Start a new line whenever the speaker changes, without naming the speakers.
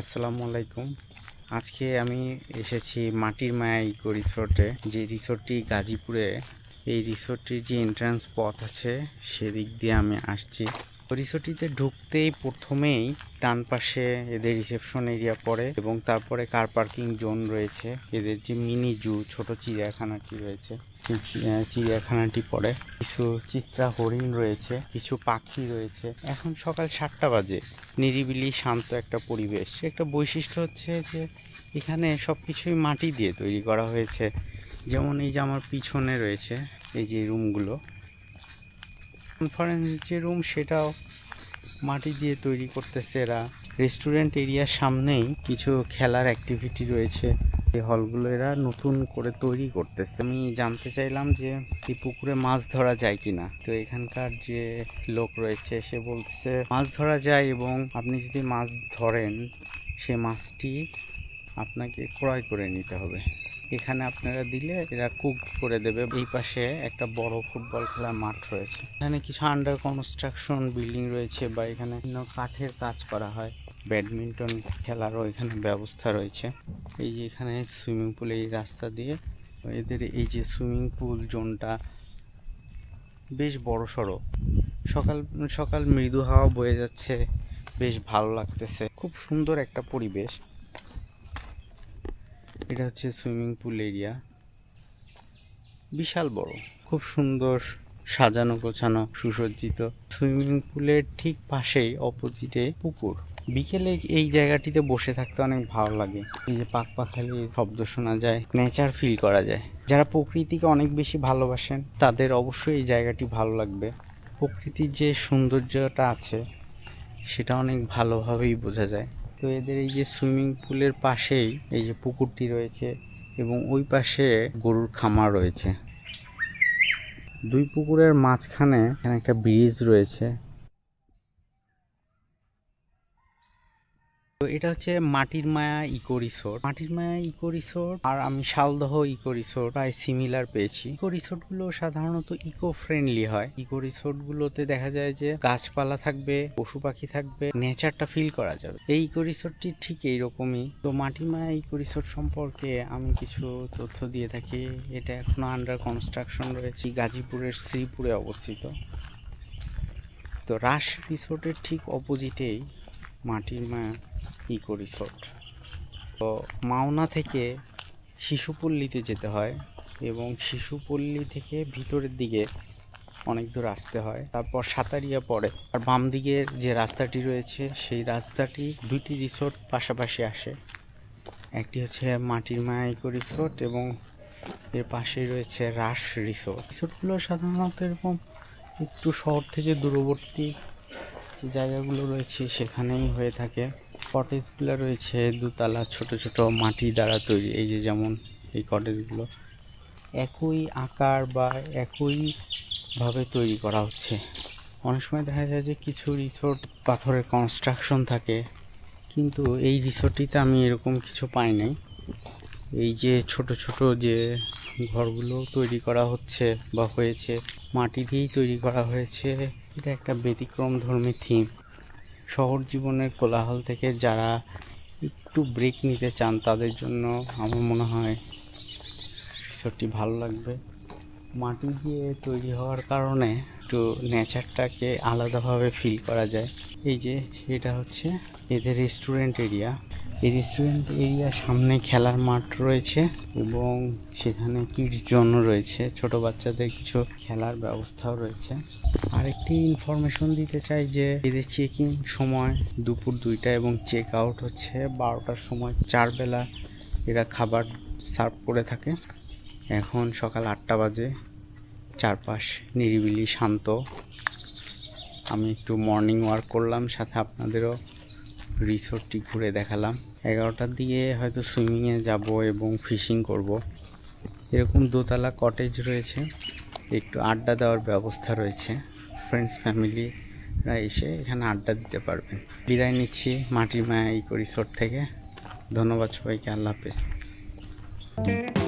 আসসালামু আলাইকুম। আজকে আমি এসেছি মাটির মায়া ইকো রিসোর্টে। যে রিসোর্টটি গাজীপুরে, এই রিসোর্টটির যে এন্ট্রান্স পথ আছে, সেদিক দিয়ে আমি আসছি। রিসোর্টটিতে ঢুকতেই প্রথমেই ডান পাশে এদের রিসেপশন এরিয়া পড়ে এবং তারপরে কার পার্কিং জোন রয়েছে। এদের যে মিনি জু ছোট চিড়িয়াখানাটি রয়েছে। চিড়িয়াখানাটি পড়ে। কিছু চিত্রা হরিণ রয়েছে, কিছু পাখি রয়েছে। এখন সকাল সাতটা বাজে। নিরিবিলি, শান্ত একটা পরিবেশ। একটা বৈশিষ্ট্য হচ্ছে যে এখানে সব কিছুই মাটি দিয়ে তৈরি করা হয়েছে। যেমন এই যে আমার পিছনে রয়েছে, এই যে রুমগুলো। কনফারেন্স যে রুম সেটাও মাটি দিয়ে তৈরি করতেছে এরা। রেস্টুরেন্ট এরিয়ার সামনেই কিছু খেলার অ্যাক্টিভিটি রয়েছে। এই হলগুলো এরা নতুন করে তৈরি করতেছে। আমি জানতে চাইলাম যে এই পুকুরে মাছ ধরা যায় কিনা। তো এখানকার যে লোক রয়েছে, সে বলছে মাছ ধরা যায় এবং আপনি যদি মাছ ধরেন, সে মাছটি আপনাকে ক্রয় করে নিতে হবে। এখানে আপনারা দিলে এরা কুক করে দেবে। এই পাশে একটা বড় ফুটবল খেলার মাঠ রয়েছে। এখানে কিছু আন্ডার কনস্ট্রাকশন বিল্ডিং রয়েছে বা এখানে কাঠের কাজ করা হয়। ব্যাডমিন্টন খেলারও এখানে ব্যবস্থা রয়েছে। এই যে এখানে সুইমিং পুল এই রাস্তা দিয়ে, এদের এই যে সুইমিং পুল জোনটা বেশ বড় সড়ো সকাল সকাল মৃদু হাওয়া বয়ে যাচ্ছে, বেশ ভালো লাগতেছে। খুব সুন্দর একটা পরিবেশ। এটা হচ্ছে সুইমিং পুল এরিয়া বিশাল বড়, খুব সুন্দর সাজানো গোছানো, সুসজ্জিত। সুইমিং পুলের ঠিক পাশেই অপোজিটে পুকুর। বিকেলে এই জায়গাটিতে বসে থাকতে অনেক ভালো লাগে। এই যে পাক পাখালির শব্দ শোনা যায়, নেচার ফিল করা যায়। যারা প্রকৃতিকে অনেক বেশি ভালোবাসেন, তাদের অবশ্যই এই জায়গাটি ভালো লাগবে। প্রকৃতির যে সৌন্দর্যটা আছে, সেটা অনেক ভালোভাবেই বোঝা যায়। তো এদের এই যে সুইমিং পুলের পাশেই এই যে পুকুরটি রয়েছে এবং ওই পাশে গরুর খামার রয়েছে। দুই পুকুরের মাঝখানে এখানে একটা ব্রিজ রয়েছে। তো এটা হচ্ছে মাটির মায়া ইকো রিসোর্ট। মাটির মায়া ইকো রিসোর্ট আর আমি শালদহ ইকো রিসোর্ট প্রায় সিমিলার পেয়েছি। ইকো রিসোর্টগুলো সাধারণত ইকো ফ্রেন্ডলি হয়। ইকো রিসোর্ট গুলোতে দেখা যায় যে গাছপালা থাকবে, পশু পাখি থাকবে নেচারটা ফিল করা যাবে। এই ইকো রিসোর্টটি ঠিক এইরকমই। তো মাটির মায়া ইকো রিসোর্ট সম্পর্কে আমি কিছু তথ্য দিয়ে থাকি। এটা এখনও আন্ডার কনস্ট্রাকশন রয়েছে। গাজীপুরের শ্রীপুরে অবস্থিত। তো রাস রিসোর্টের ঠিক অপোজিটেই মাটির মায়া। Eco resort. তো মাওনা থেকে শিশুপল্লীতে যেতে হয় এবং শিশুপল্লী থেকে ভিতরের দিকে অনেক দূর আসতে হয়। তারপর সাতারিয়া পড়ে। আর বাম দিকের যে রাস্তাটি রয়েছে, সেই রাস্তাটি দুইটি রিসোর্ট পাশাপাশি আসে। একটি হচ্ছে মাটির মায়া ইকো রিসোর্ট এবং এর পাশেই রয়েছে রাস রিসোর্ট। রিসোর্টগুলো সাধারণত এরকম একটু শহর থেকে দূরবর্তী জায়গাগুলো রয়েছে, সেখানেই হয়ে থাকে। কটেজগুলো রয়েছে, দুতলা ছোট ছোট মাটি দ্বারা তৈরি, এই যে যেমন এই কটেজগুলো একই আকার বা একইভাবে তৈরি করা হচ্ছে। অনেক সময় দেখা যায় যে কিছু রিসোর্ট পাথরের কনস্ট্রাকশন থাকে, কিন্তু এই রিসোর্টটিতে আমি এরকম কিছু পাই নাই। এই যে ছোট ছোট যে ঘরগুলো তৈরি করা হচ্ছে বা হয়েছে, মাটি দিয়েই তৈরি করা হয়েছে, এটা একটা ব্যতিক্রম ধর্মী থিম শহর জীবনের কোলাহল থেকে যারা একটু ব্রেক নিতে চান, তাদের জন্য আমার মনে হয় সত্যি ভালো লাগবে। মাটি দিয়ে তৈরি হওয়ার কারণে একটু নেচারটাকে আলাদাভাবে ফিল করা যায়। এই যে, এটা হচ্ছে এদের রেস্টুরেন্ট এরিয়া এই রেস্টুরেন্ট এরিয়ার সামনে খেলার মাঠ রয়েছে এবং সেখানে কিডস জন্য রয়েছে। ছোট বাচ্চাদের কিছু খেলার ব্যবস্থাও রয়েছে। আরেকটি ইনফরমেশন দিতে চাই যে, এদের চেকিং সময় দুপুর দুইটা এবং চেক আউট হচ্ছে বারোটার সময়। চার বেলা এরা খাবার সার্ভ করে থাকে। এখন সকাল আটটা বাজে। চারপাশ নিরিবিলি, শান্ত। আমি একটু মর্নিং ওয়ার্ক করলাম, সাথে আপনাদেরও রিসোর্টটি ঘুরে দেখালাম। এগারোটার দিকে হয়তো সুইমিংয়ে যাব এবং ফিশিং করব। এরকম দোতলা কটেজ রয়েছে। একটু আড্ডা দেওয়ার ব্যবস্থা রয়েছে। ফ্রেন্ডস ফ্যামিলিরা এসে এখানে আড্ডা দিতে পারবেন। বিদায় নিচ্ছি মাটির মায়া ইকো রিসোর্ট থেকে। ধন্যবাদ সবাইকে। আল্লাহ হাফেজ।